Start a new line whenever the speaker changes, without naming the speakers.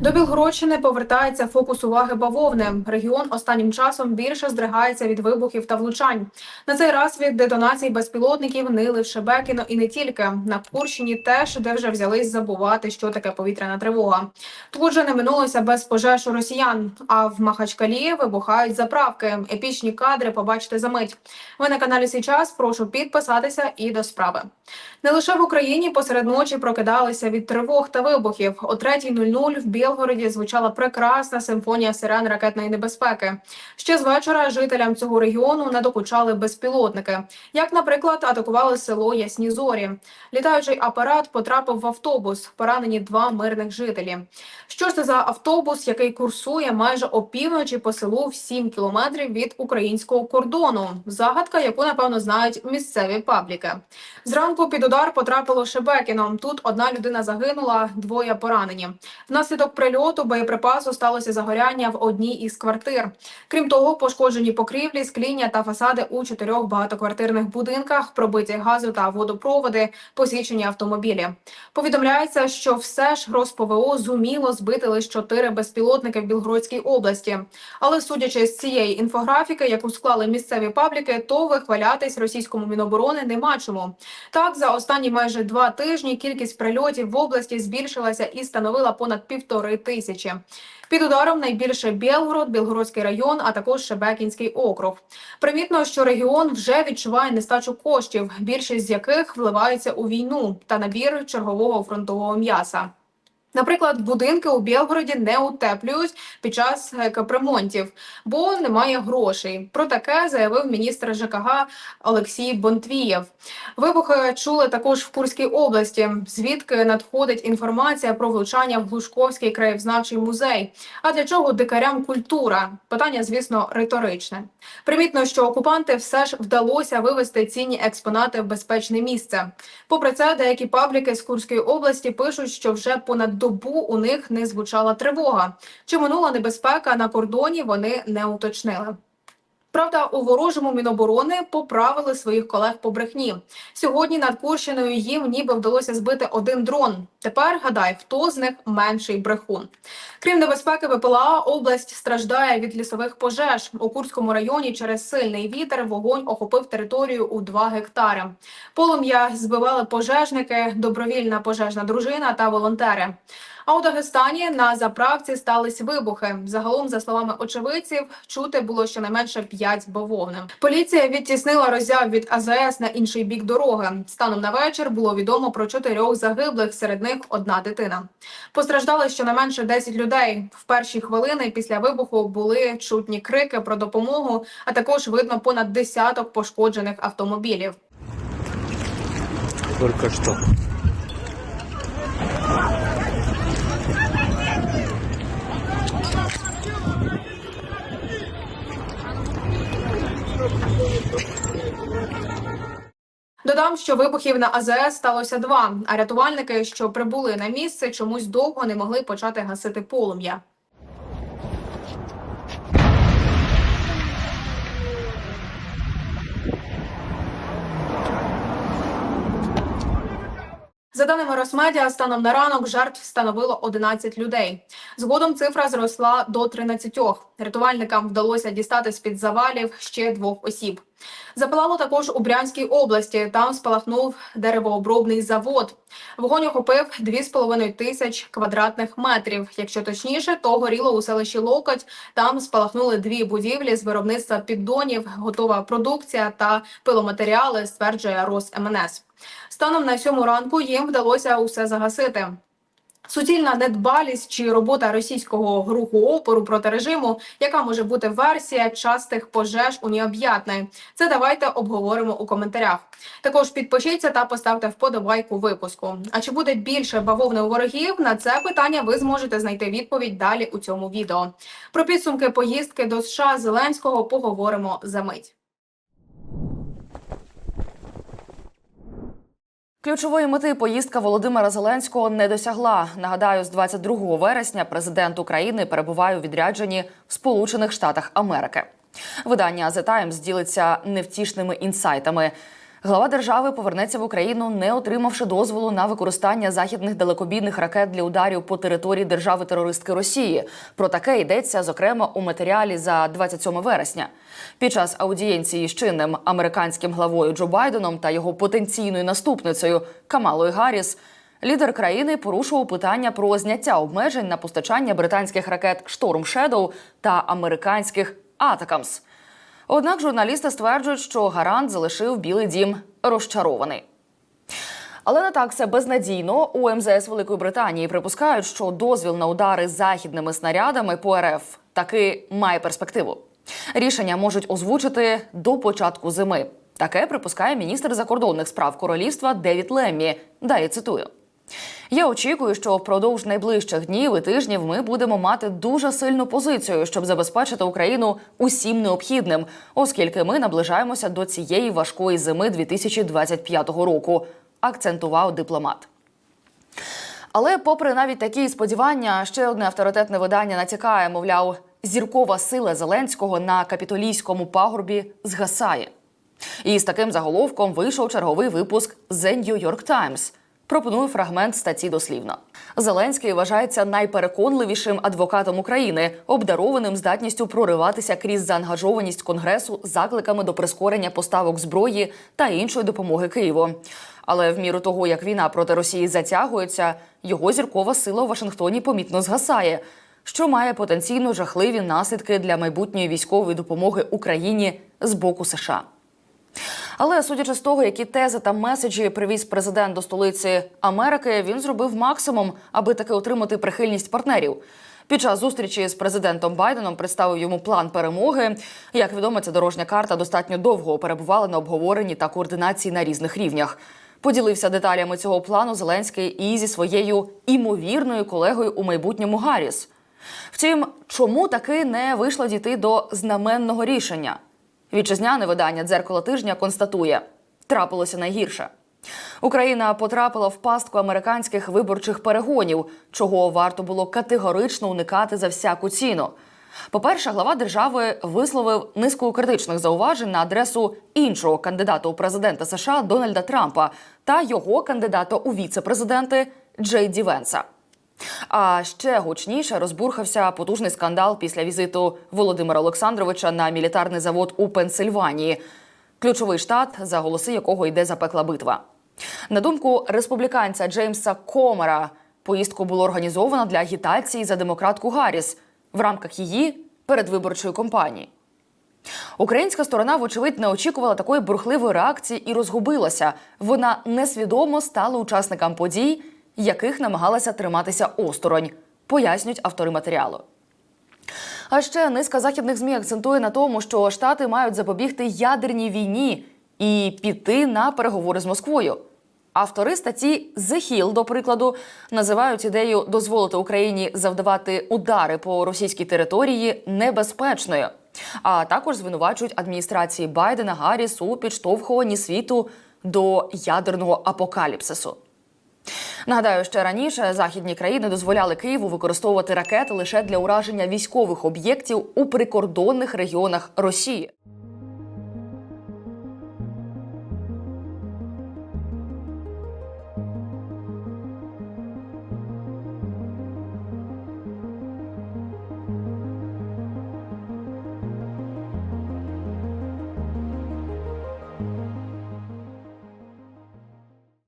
До Білгородщини повертається фокус уваги бавовни. Регіон останнім часом більше здригається від вибухів та влучань. На цей раз від детонацій безпілотників нили в Шебекіно і не тільки на Курщині, теж де вже взялись забувати, що таке повітряна тривога. Тут же не минулося без пожеж у росіян. А в Махачкалі вибухають заправки. Епічні кадри побачите за мить. Ви на каналі Січас. Прошу підписатися і до справи. Не лише в Україні посеред ночі прокидалися від тривог та вибухів. О 3.00 в Білгороді звучала прекрасна симфонія сирен ракетної небезпеки. Ще з вечора жителям цього регіону не докучали безпілотники. Як, наприклад, атакували село Ясні Зорі. Літаючий апарат потрапив в автобус. Поранені два мирних жителі. Що ж це за автобус, який курсує майже опівночі по селу в 7 кілометрів від українського кордону? Загадка, яку напевно знають місцеві пабліки. Зранку під удар потрапило Шебекіно. Тут одна людина загинула, двоє поранені. Внаслідок прильоту боєприпасу сталося загоряння в одній із квартир. Крім того, пошкоджені покрівлі, скління та фасади у чотирьох багатоквартирних будинках, пробиті газу та водопроводи, посічені автомобілі. Повідомляється, що все ж РосПВО зуміло збити лише чотири безпілотники в Білгородській області. Але судячи з цієї інфографіки, яку склали місцеві пабліки, то вихвалятись російському міноборони нема чому. Так, за останні майже два тижні кількість прильотів в області збільшилася і становила понад півтори тисячі. Під ударом найбільше Білгород, Білгородський район, а також Шебекінський округ. Примітно, що регіон вже відчуває нестачу коштів, більшість з яких вливаються у війну та набір чергового фронтового м'яса. Наприклад, будинки у Білгороді не утеплюють під час е, капремонтів, бо немає грошей. Про таке заявив міністр ЖКГ Олексій Бонтвієв. Вибухи чули також в Курській області, звідки надходить інформація про влучання в Глушковський краєзнавчий музей. А для чого дикарям культура? Питання, звісно, риторичне. Примітно, що окупанти все ж вдалося вивести цінні експонати в безпечне місце. Попри це, деякі пабліки з Курської області пишуть, що вже понад добу у них не звучала тривога. Чи минула небезпека на кордоні? Вони не уточнили. Правда, у ворожому міноборони поправили своїх колег по брехні. Сьогодні над Курщиною їм ніби вдалося збити один дрон. Тепер гадай, хто з них менший брехун. Крім небезпеки БПЛА, область страждає від лісових пожеж. У Курському районі через сильний вітер вогонь охопив територію у 2 гектари. Полум'я збивали пожежники, добровільна пожежна дружина та волонтери. А у Дагестані на заправці стались вибухи. Загалом, за словами очевидців, чути було щонайменше 5 бавовни. Поліція відтіснила роззяв від АЗС на інший бік дороги. Станом на вечір було відомо про чотирьох загиблих, серед них одна дитина. Постраждали щонайменше 10 людей. В перші хвилини після вибуху були чутні крики про допомогу, а також видно понад десяток пошкоджених автомобілів.
Только что.
Додам, що вибухів на АЗС сталося два. А рятувальники, що прибули на місце, чомусь довго не могли почати гасити полум'я. За даними Росмедіа, станом на ранок жертв становило 11 людей. Згодом цифра зросла до 13. Рятувальникам вдалося дістати з-під завалів ще двох осіб. Запалало також у Брянській області. Там спалахнув деревообробний завод. Вогонь охопив 2,5 тисяч квадратних метрів. Якщо точніше, то горіло у селищі Локоть. Там спалахнули дві будівлі з виробництва піддонів, готова продукція та пиломатеріали, стверджує Росмнс. Станом на сьому ранку їм вдалося усе загасити. Суцільна недбалість чи робота російського руху опору проти режиму, яка може бути версія частих пожеж у необ'ятної. Це давайте обговоримо у коментарях. Також підпишіться та поставте вподобайку випуску. А чи буде більше бавовни у ворогів? На це питання ви зможете знайти відповідь далі у цьому відео. Про підсумки поїздки до США Зеленського поговоримо за мить.
Ключової мети поїздка Володимира Зеленського не досягла. Нагадаю, з 22 вересня президент України перебуває у відрядженні в Сполучених Штатах Америки. Видання The Times ділиться невтішними інсайтами. Глава держави повернеться в Україну, не отримавши дозволу на використання західних далекобійних ракет для ударів по території держави-терористки Росії. Про таке йдеться зокрема у матеріалі за 27 вересня. Під час аудієнції з чинним американським главою Джо Байденом та його потенційною наступницею Камалою Гарріс. Лідер країни порушував питання про зняття обмежень на постачання британських ракет Шторм Шедоу та американських Атакамс. Однак журналісти стверджують, що гарант залишив Білий Дім розчарований. Але не так все безнадійно. У МЗС Великої Британії припускають, що дозвіл на удари західними снарядами по РФ таки має перспективу. Рішення можуть озвучити до початку зими. Таке припускає міністр закордонних справ королівства Девід Леммі. Далі цитую. Я очікую, що впродовж найближчих днів і тижнів ми будемо мати дуже сильну позицію, щоб забезпечити Україну усім необхідним, оскільки ми наближаємося до цієї важкої зими 2025 року, акцентував дипломат. Але, попри навіть такі сподівання, ще одне авторитетне видання натякає, мовляв, зіркова сила Зеленського на капітолійському пагорбі згасає. І з таким заголовком вийшов черговий випуск The New York Times. Пропоную фрагмент статті дослівно. Зеленський вважається найпереконливішим адвокатом України, обдарованим здатністю прориватися крізь заангажованість конгресу закликами до прискорення поставок зброї та іншої допомоги Києву. Але в міру того, як війна проти Росії затягується, його зіркова сила у Вашингтоні помітно згасає, що має потенційно жахливі наслідки для майбутньої військової допомоги Україні з боку США. Але судячи з того, які тези та меседжі привіз президент до столиці Америки, він зробив максимум, аби таки отримати прихильність партнерів. Під час зустрічі з президентом Байденом представив йому план перемоги. Як відомо, ця дорожня карта достатньо довго перебувала на обговоренні та координації на різних рівнях. Поділився деталями цього плану Зеленський і зі своєю імовірною колегою у майбутньому Гарріс. Втім, чому таки не вийшло дійти до знаменного рішення? Вітчизняне видання дзеркало тижня констатує: трапилося найгірше. Україна потрапила в пастку американських виборчих перегонів, чого варто було категорично уникати за всяку ціну. По-перше, глава держави висловив низку критичних зауважень на адресу іншого кандидата у президента США Дональда Трампа та його кандидата у віце-президенти Джей Ді Венса. А ще гучніше розбурхався потужний скандал після візиту Володимира Олександровича на мілітарний завод у Пенсильванії, ключовий штат, за голоси якого йде запекла битва. На думку республіканця Джеймса Комера, поїздку було організовано для агітації за демократку Гарріс в рамках її передвиборчої кампанії. Українська сторона, вочевидь, не очікувала такої бурхливої реакції і розгубилася. Вона несвідомо стала учасником подій, яких намагалася триматися осторонь, пояснюють автори матеріалу. А ще низка західних змі акцентує на тому, що штати мають запобігти ядерній війні і піти на переговори з Москвою. Автори статті The Hill, до прикладу, називають ідею дозволити Україні завдавати удари по російській території небезпечною, а також звинувачують адміністрації Байдена Гарріс у підштовхуванні світу до ядерного апокаліпсису. Нагадаю, ще раніше західні країни дозволяли Києву використовувати ракети лише для ураження військових об'єктів у прикордонних регіонах Росії.